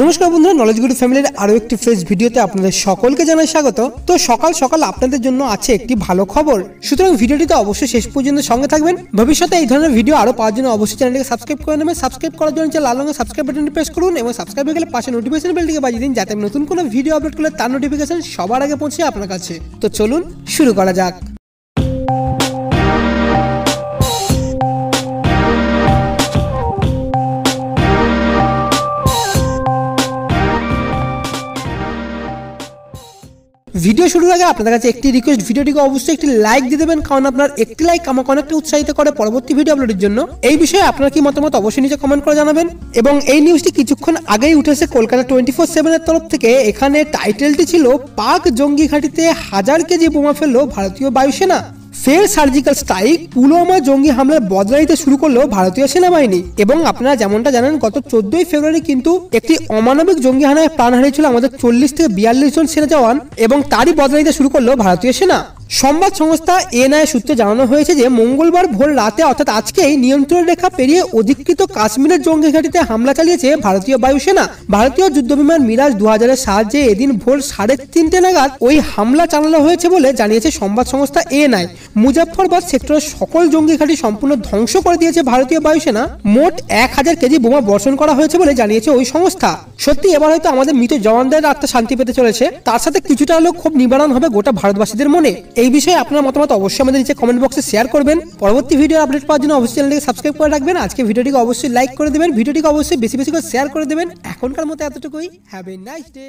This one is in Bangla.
নমস্কার বন্ধুরা নলেজ গুরু ফ্যামিলির আরও একটি ফ্রেশ ভিডিওতে আপনাদের সকলকে জানাই স্বাগত। তো সকাল সকাল আপনাদের জন্য আছে একটি ভালো খবর। সুতরাং ভিডিওটিতে অবশ্যই শেষ পর্যন্ত সঙ্গে থাকবেন। ভবিষ্যতে এই ধরনের ভিডিও আরও পাওয়ার জন্য অবশ্যই চ্যানেলটিকে সাবস্ক্রাইব করে নেবেন। সাবস্ক্রাইব করার জন্য লাল রঙের সাবস্ক্রাইব বাটনটি প্রেস করুন এবং সাবস্ক্রাইব হয়ে গেলে পাশে নোটিফিকেশন বেলটিকে বাজিয়ে দিন যাতে নতুন কোনো ভিডিও আপলোড করলে তার নোটিফিকেশন সবার আগে পৌঁছে আপনার কাছে। তো চলুন শুরু করা যাক। ভিডিও শুরুর আগে আপনাদের কাছে একটি রিকোয়েস্ট ভিডিওটিকে অবশ্যই একটি লাইক দিয়ে দেবেন, কারণ আপনার একটি লাইক আমাকে অনেকটা উৎসাহিত করে পরবর্তী ভিডিও আপলোডের জন্য। এই বিষয়ে আপনার কি মতামত অবশ্যই নিচে কমেন্ট করে জানাবেন। এবং এই নিউজটি কিছুক্ষণ আগেই উঠেছে কলকাতা টোয়েন্টি ফোর সেভেনের তরফ থেকে। এখানে টাইটেলটি ছিল, পাক জঙ্গি ঘাঁটিতে হাজার কেজি বোমা ফেলল ভারতীয় বায়ুসেনা। ফের সার্জিক্যাল স্ট্রাইক, পুলওয়ামা জঙ্গি হামলার বদলা দিতে শুরু করল ভারতীয় সেনাবাহিনী এবং আপনারা যেমনটা জানেন, গত চোদ্দই ফেব্রুয়ারি কিন্তু একটি অমানবিক জঙ্গি হানায় প্রাণ হারিয়েছিল আমাদের চল্লিশ থেকে বিয়াল্লিশ জন সেনা জওয়ান এবং তারই বদলা শুরু করল ভারতীয় সেনা। সংবাদ সংস্থা এনআই সূত্রে জানানো হয়েছে যে মঙ্গলবার ভোর রাতে, অর্থাৎ আজকেই নিয়ন্ত্রণ রেখা পেরিয়ে অধিকৃত কাশ্মীরের জঙ্গি ঘাঁটিতে হামলা চালিয়েছে ভারতীয় বায়ুসেনা। ভারতীয় যুদ্ধবিমান মিরাজ দু হাজারের সাহায্যে এদিন ভোর সাড়ে তিনটে নাগাদ ওই হামলা চালানো হয়েছে বলে জানিয়েছে সংবাদ সংস্থা এএনআই মুজাফরবাদ সেক্টরের সকল জঙ্গি ঘাঁটি সম্পূর্ণ ধ্বংস করে দিয়েছে ভারতীয় বায়ুসেনা। মোট এক হাজার কেজি বোমা বর্ষণ করা হয়েছে বলে জানিয়েছে ওই সংস্থা। সত্যি, এবার হয়তো আমাদের মৃত জওয়ানদের আত্মা শান্তি পেতে চলেছে। তার সাথে কিছুটা হলেও খুব নিবারণ হবে গোটা ভারতবাসীদের মনে। এই বিষয়ে আপনার মতামত অবশ্যই আমাদের নিচে কমেন্ট বক্সে শেয়ার করবেন। পরবর্তী ভিডিও আপডেট পাওয়ার জন্য অবশ্যই চ্যানেলটিকে সাবস্ক্রাইব করে রাখবেন। আজকে ভিডিওটিকে অবশ্যই লাইক করে দেবেন। ভিডিওটিকে অবশ্যই বেশি বেশি করে শেয়ার করে দেবেন। এখনকার মতো এতটুকুই। Have a nice day